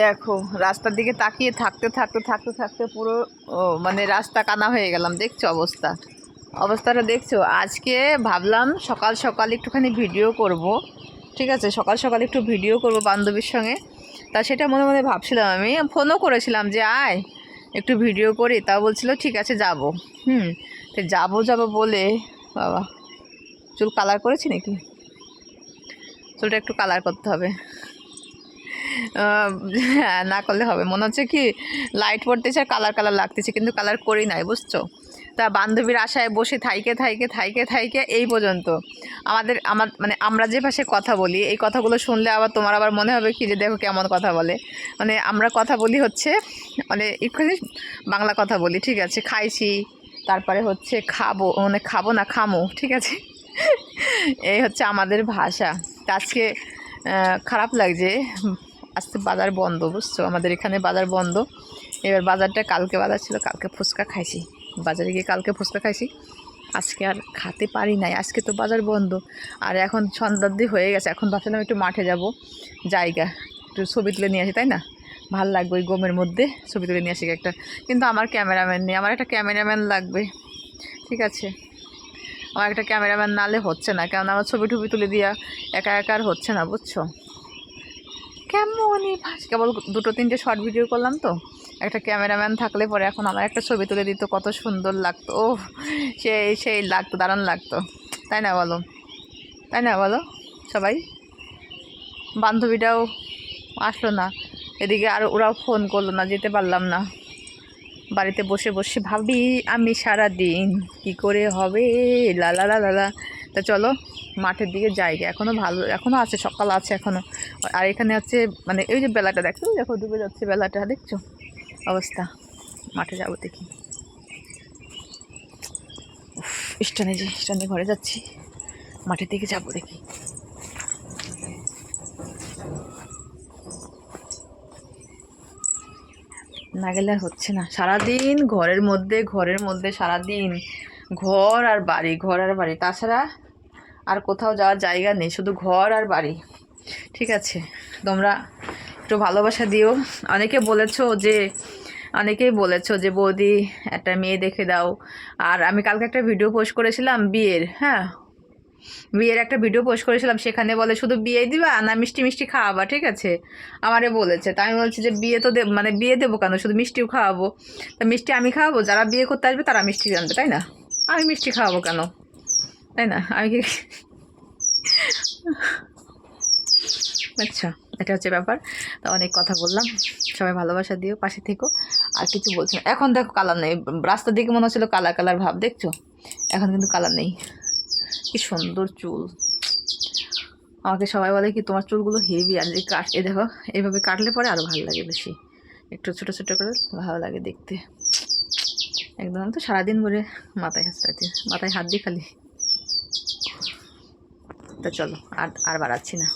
দেখো, রাস্তার দিকে তাকিয়ে থাকতে থাকতে থাকতে থাকতে পুরো মানে রাস্তা কানা হয়ে গেলাম, দেখছ অবস্থা? অবস্থাটা দেখছ? আজকে ভাবলাম সকাল সকাল একটুখানি ভিডিও করব, ঠিক আছে? সকাল সকাল একটু ভিডিও করব বান্ধবীর সঙ্গে। তা সেটা মনে মনে ভাবছিলাম আমি, ফোনও করেছিলাম যে, আয়, একটু ভিডিও করি। তা বলছিল, ঠিক আছে, যাব। হুম, তো যাব যাব বলে, বাবা, চুল কালার করেছি নাকি? চুলটা একটু কালার করতে হবে। না করলে হবে। মনে হচ্ছে কি লাইট পড়তেছে আর কালার কালার লাগতেছে, কিন্তু কালার করি নাই, বুঝছ? তা বান্ধবীর আশায় বসে থাইকে থাইকে থাইকে থাইকে এই পর্যন্ত। আমাদের, আমার মানে আমরা যে ভাষায় কথা বলি, এই কথাগুলো শুনলে আবার তোমার আবার মনে হবে কি যে দেখো কেমন কথা বলে। মানে আমরা কথা বলি হচ্ছে মানে একটুখানি বাংলা কথা বলি, ঠিক আছে? খাইছি, তারপরে হচ্ছে খাব মানে খাব না, খামো, ঠিক আছে? এই হচ্ছে আমাদের ভাষা। আজকে খারাপ লাগছে আজকে বাজার বন্ধ, বুঝছ? আমাদের এখানে বাজার বন্ধ। এবার বাজারটা কালকে বাজার ছিল, কালকে ফুচকা খাইছি। বাজারে গিয়ে কালকে ফুচকা খাইছি। আজকে আর খেতে পারি নাই। আজকে তো বাজার বন্ধ। আর এখন সন্ধ্যার দিয়ে হয়ে গেছে। এখন ভাবছিলাম একটু মাঠে যাব। জায়গা, একটু ছবি তুলে নিয়ে আসি, তাই না? ভালো লাগবে ওই গমের মধ্যে ছবি তুলে নিয়ে আসি একটা। কিন্তু আমার ক্যামেরাম্যান নেই। আমার একটা ক্যামেরাম্যান লাগবে। ঠিক আছে। আমার একটা ক্যামেরাম্যান নালে হচ্ছে না। কারণ আমার ছবি টবি তুলে দিয়া একা একা আর হচ্ছে না, বুঝছ? কেমনই ভাস কেবল দুটো তিনটে শর্ট ভিডিও করলাম তো। একটা ক্যামেরাম্যান থাকলে পরে এখন আমার একটা ছবি তুলে দিত, কত সুন্দর লাগতো। ও সেই সেই লাগতো, দারুণ লাগতো। তাই না বলো? তাই না বলো সবাই? বান্ধবীটাও আসলো না। এদিকে আর ওরাও ফোন করল না, যেতে পারলাম না। বাড়িতে বসে বসে ভাবি, আমি সারা দিন কি করে হবে? লালা লালা তা চলো, মাঠের দিকে যাই এখনও ভালো এখনও আছে, সকাল আছে এখনও আর এখানে হচ্ছে মানে এই যে বেলাটা, দেখছ? দেখো, ডুবে যাচ্ছে বেলাটা, দেখছ? অবস্থা। মাঠে যাব দেখি। স্টানে যে স্টানে ঘরে যাচ্ছি। মাঠের দিকে যাব দেখি। না গেলে আর হচ্ছে না। সারাদিন ঘরের মধ্যে ঘরের মধ্যে, সারাদিন। ঘর আর বাড়ি, ঘর আর বাড়ি। তাছাড়া আর কোথাও যাওয়ার জায়গা নেই, শুধু ঘর আর বাড়ি। ঠিক আছে, তোমরা একটু ভালোবাসা দিও। অনেকে বলেছ যে, অনেকেই বলেছ যে, বৌদি, একটা মেয়ে দেখে দাও। আর আমি কালকে একটা ভিডিও পোস্ট করেছিলাম বিয়ের হ্যাঁ? বিয়ের একটা ভিডিও পোস্ট করেছিলাম, সেখানে বলে, শুধু বিয়ে দিবা না মিষ্টি মিষ্টি খাওয়াবা? ঠিক আছে? আমারে বলেছে। তাই আমি বলছি যে, বিয়ে তো দেব মানে বিয়ে দেবো কেন? শুধু মিষ্টিও খাওয়াবো। তা মিষ্টি আমি খাওয়াবো? যারা বিয়ে করতে আসবে তারা মিষ্টি জানবে তাই না? আমি মিষ্টি খাওয়াবো কেন? তাই না? আমি কি আচ্ছা এটা হচ্ছে ব্যাপার। তা অনেক কথা বললাম। সবাই ভালোবাসা দিও, পাশে থেকো। আর কিছু বলছি না। এখন দেখো কালার নেই। রাস্তার দিকে মনে হচ্ছিল কালার কালার ভাব, দেখছ? এখন কিন্তু কালার নেই। কি সুন্দর চুল। আমাকে সবাই বলে কি, তোমার চুলগুলো হেভি আর এই কাট এ দেখো এইভাবে কাটলে পরে আরও ভালো লাগে বেশি। একটু ছোটো ছোটো করে ভালো লাগে দেখতে। একদম তো সারাদিন ভরে মাথায় হাসটাতে মাথায় হাত দিয়ে খালি। তা চলো, আর আর বাড়াচ্ছি না।